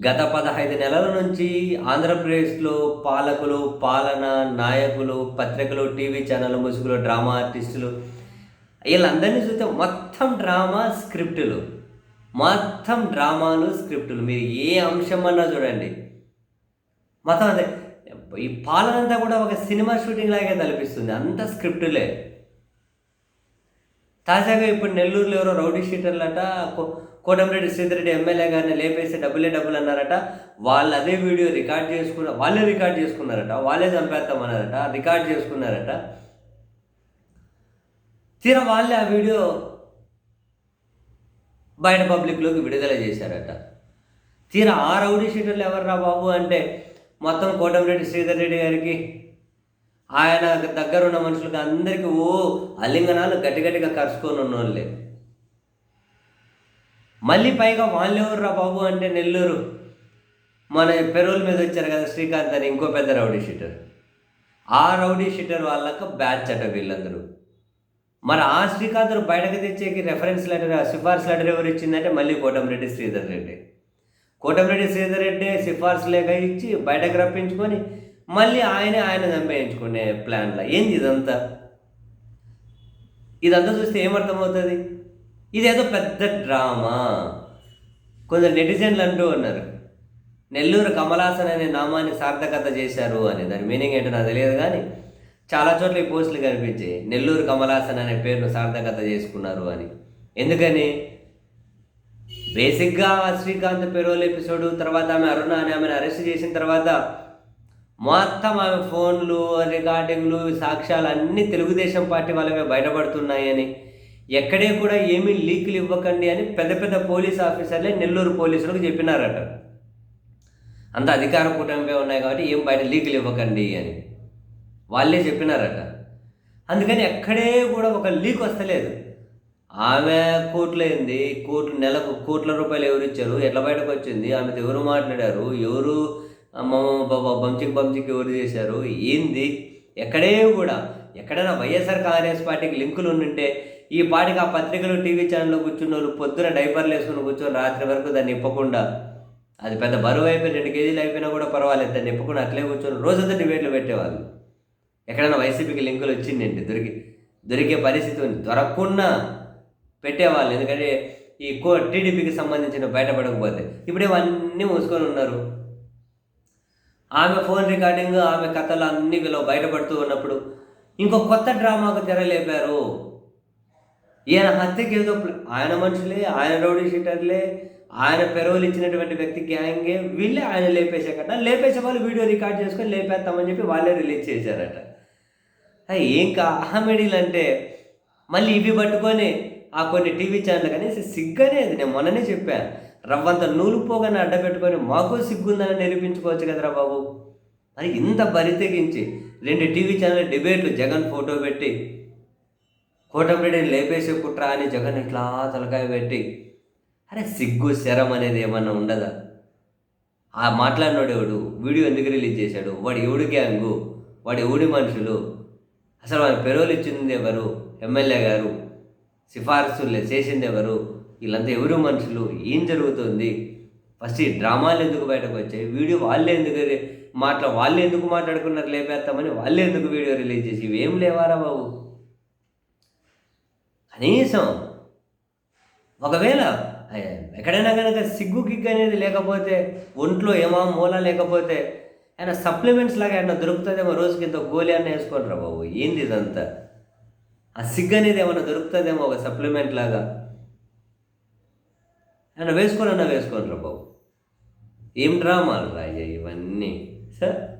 గత పదహైదు నెలల నుంచి ఆంధ్రప్రదేశ్లో పాలకులు పాలన నాయకులు పత్రికలు టీవీ ఛానల్ ముసుగులు డ్రామా ఆర్టిస్టులు వీళ్ళందరినీ చూస్తే మొత్తం డ్రామా స్క్రిప్టులు. మొత్తం డ్రామాలు స్క్రిప్టులు. మీరు ఏ అంశం అన్నా చూడండి. మొత్తం అదే ఈ పాలన అంతా కూడా ఒక సినిమా షూటింగ్ లాగే తలపిస్తుంది. అంత స్క్రిప్టులే. తాజాగా ఇప్పుడు నెల్లూరులో ఎవరో రౌడీ షీటర్లట కో- కోటమిరెడ్డి శ్రీధరెడ్డి ఎమ్మెల్యే గారిని లేపేసి డబ్బులే డబ్బులు అన్నారట. వాళ్ళు అదే వీడియో రికార్డ్ చేసుకున్న వాళ్ళే రికార్డ్ చేసుకున్నారట. వాళ్ళే చంపేస్తామన్నారట. రికార్డ్ చేసుకున్నారట. తీరా వాళ్ళే ఆ వీడియో బయట పబ్లిక్లోకి విడుదల చేశారట. తీరా ఆ రౌడీ షీటర్లు ఎవర్రా బాబు అంటే మొత్తం కోటమిరెడ్డి శ్రీధర్ రెడ్డి గారికి ఆయన దగ్గర ఉన్న మనుషులకి అందరికీ ఓ అలింగనాలు గట్టి గట్టిగా కరుచుకొని ఉన్నోళ్ళే. మళ్ళీ పైగా వాళ్ళెవర్రా బాబు అంటే నెల్లూరు. మన పెరోల్ మీద వచ్చారు కదా శ్రీకాంత్ అని ఇంకో పెద్ద రౌడీ షీటర్. ఆ రౌడీ షీటర్ వాళ్ళకు బ్యాచ్ అట వీళ్ళందరూ. మరి ఆ శ్రీకాంత్ను బయటకు తెచ్చేకి రెఫరెన్స్ లెటర్ సిఫార్సు లెటర్ ఎవరు ఇచ్చిందంటే మళ్ళీ కోటంరెడ్డి శ్రీధర్ రెడ్డి. కోటమిరెడ్డి శ్రీధర్ రెడ్డి సిఫార్సు లేఖ ఇచ్చి బయటకు రప్పించుకొని మళ్ళీ ఆయనే ఆయన చంపేయించుకునే ప్లాన్లో. ఏంది ఇదంతా? ఇదంతా చూస్తే ఏమర్థమవుతుంది? ఇదేదో పెద్ద డ్రామా? కొందరు నెటిజన్లు అంటూ ఉన్నారు. నెల్లూరు కమలాసన్ అనే నామాన్ని సార్థకత చేశారు అని. దాని మీనింగ్ ఏంటో నాకు తెలియదు కానీ చాలా చోట్ల ఈ పోస్టులు కనిపించాయి. నెల్లూరు కమలాసన్ అనే పేరును సార్థకత చేసుకున్నారు అని. ఎందుకని? బేసిక్గా శ్రీకాంత్ పెరోల్ ఎపిసోడ్ తర్వాత ఆమె అరుణ అని ఆమెను అరెస్ట్ చేసిన తర్వాత మొత్తం ఆమె ఫోన్లు రికార్డింగ్లు సాక్ష్యాలు అన్నీ తెలుగుదేశం పార్టీ వాళ్ళమే బయటపడుతున్నాయని ఎక్కడే కూడా ఏమీ లీకులు ఇవ్వకండి అని పెద్ద పెద్ద పోలీస్ ఆఫీసర్లే నెల్లూరు పోలీసులకు చెప్పినారట. అంత అధికార కూటమిపై ఉన్నాయి కాబట్టి ఏం బయట లీకులు ఇవ్వకండి అని. వాళ్ళే చెప్పినారట. అందుకని ఎక్కడే కూడా ఒక లీక్ వస్తలేదు. ఆమె కోట్లు అయింది కోట్లు నెలకు కోట్ల రూపాయలు ఎవరు ఇచ్చారు ఎట్లా బయటకు వచ్చింది? ఆమెతో ఎవరు మాట్లాడారు? ఎవరు బంచిక్ బంచిక్ ఎవరు చేశారు? ఏంది? ఎక్కడే కూడా ఎక్కడైనా వైఎస్ఆర్ కాంగ్రెస్ పార్టీకి లింకులు ఉంటే ఈ పాటికి ఆ పత్రికలు టీవీ ఛానల్లో కూర్చున్న వాళ్ళు పొద్దున డైపర్లు వేసుకుని కూర్చొని రాత్రి వరకు దాన్ని ఇప్పకుండా అది పెద్ద బరువు అయిపోయి రెండు కేజీలు అయిపోయినా కూడా పర్వాలేదు దాన్ని ఇప్పకుండా అట్లే కూర్చొని రోజంతా డిబేట్లు పెట్టేవాళ్ళు. ఎక్కడైనా వైసీపీకి లింకులు వచ్చిందండి దొరికి దొరికే పరిస్థితి ఉంది. దొరకకుండా పెట్టేవాళ్ళు ఎందుకంటే ఈ కో టీడీపీకి సంబంధించిన బయటపడకపోతే. ఇప్పుడే ఇవన్నీ మూసుకొని ఉన్నారు. ఆమె ఫోన్ రికార్డింగ్ ఆమె కథలు అన్ని వీళ్ళు బయటపడుతూ ఉన్నప్పుడు ఇంకో కొత్త డ్రామాకు తెరలేపారు. ఈయన హత్యకి ఏదో ఆయన మనుషులే ఆయన రౌడీ షీటర్లే ఆయన పెరవులు ఇచ్చినటువంటి వ్యక్తి గ్యాంగే వీళ్ళే ఆయన లేపేసాకట లేపేసే వాళ్ళు వీడియో రికార్డ్ చేసుకొని లేపేస్తామని చెప్పి వాళ్ళే రిలీజ్ చేశారట. ఏం కామెడీలు అంటే మళ్ళీ ఇవి పట్టుకొని ఆ కొన్ని టీవీ ఛానల్ కానీ సిగ్గనేది. నేను మొన్ననే చెప్పాను రవ్వంత నూలు పోగానే అడ్డపెట్టుకొని మాకు సిగ్గుందని నిరూపించుకోవచ్చు కదరా బాబు. మరి ఇంత బరి తెగించి రెండు టీవీ ఛానల్ డిబేట్లు జగన్ ఫోటో పెట్టి కోటమిడిని లేపేసే కుట్ర అని జగన్ ఇట్లా తలకాయ పెట్టి అరే సిగ్గు శరం అనేది ఏమన్నా ఉండదా? ఆ మాట్లాడినోడు ఎవడు? వీడియో ఎందుకు రిలీజ్ చేశాడు? వాడు ఎవడు గ్యాంగు? వాడు ఎవడి మనుషులు? అసలు వాడి పెరోలు ఇచ్చింది ఎవరు? ఎమ్మెల్యే గారు? సిఫార్సులు చేసింది ఎవరు? వీళ్ళంతా ఎవరు మనుషులు? ఏం జరుగుతుంది? ఫస్ట్ ఈ డ్రామాలు ఎందుకు బయటకు వచ్చాయి? వీడియో వాళ్ళే ఎందుకు మాట్లా వాళ్ళే ఎందుకు మాట్లాడుకున్నారు? లేపేస్తామని వాళ్ళే ఎందుకు వీడియో రిలీజ్ చేసి? ఇవేం లేవారా బాబు? కనీసం ఒకవేళ ఎక్కడైనా కనుక సిగ్గు గిగ్గు అనేది లేకపోతే ఒంట్లో ఏమో మూల లేకపోతే ఆయన సప్లిమెంట్స్ లాగా ఏమన్నా దొరుకుతుందేమో రోజుకి ఇంత గోలి అన్న వేసుకుంటారా బాబు. ఏంది ఇదంతా? ఆ సిగ్గు అనేది ఏమైనా దొరుకుతుందేమో ఒక సప్లిమెంట్ లాగా? అన్న వేసుకొని అన్న వేసుకుంటారా బాబు. ఏం డ్రామాలు రాయ ఇవన్నీ? సార్?